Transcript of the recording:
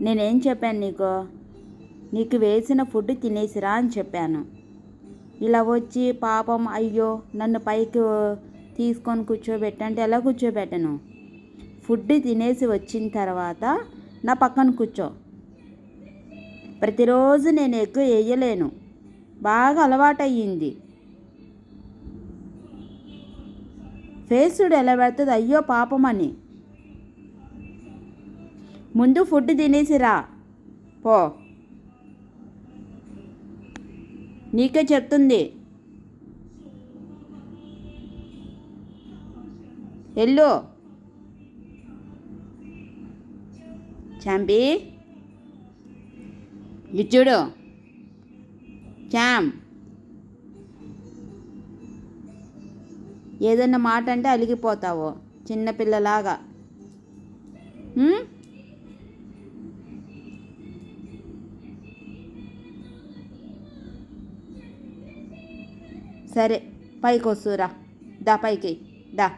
నేనేం చెప్పాను నీకు? నీకు వేసిన ఫుడ్ తినేసిరా అని చెప్పాను. ఇలా వచ్చి పాపం అయ్యో నన్ను పైకి తీసుకొని కూర్చోబెట్టంటే ఎలా కూర్చోబెట్టను? ఫుడ్ తినేసి వచ్చిన తర్వాత నా పక్కన కూర్చో. ప్రతిరోజు నేను ఎక్కువ వేయలేను బాగా అలవాటయ్యింది. ఫేస్ ఎలా పెడుతుంది? అయ్యో పాపమని. ముందు ఫుడ్ తినేసిరా పో. నీకే చెప్తుంది. ఎల్లు. చాంపి. ఇచ్చుడు చామ్ ఏదన్నా మాట అంటే అలిగిపోతావు చిన్నపిల్లలాగా సరే పైకి వస్తురా దా పైకి దా.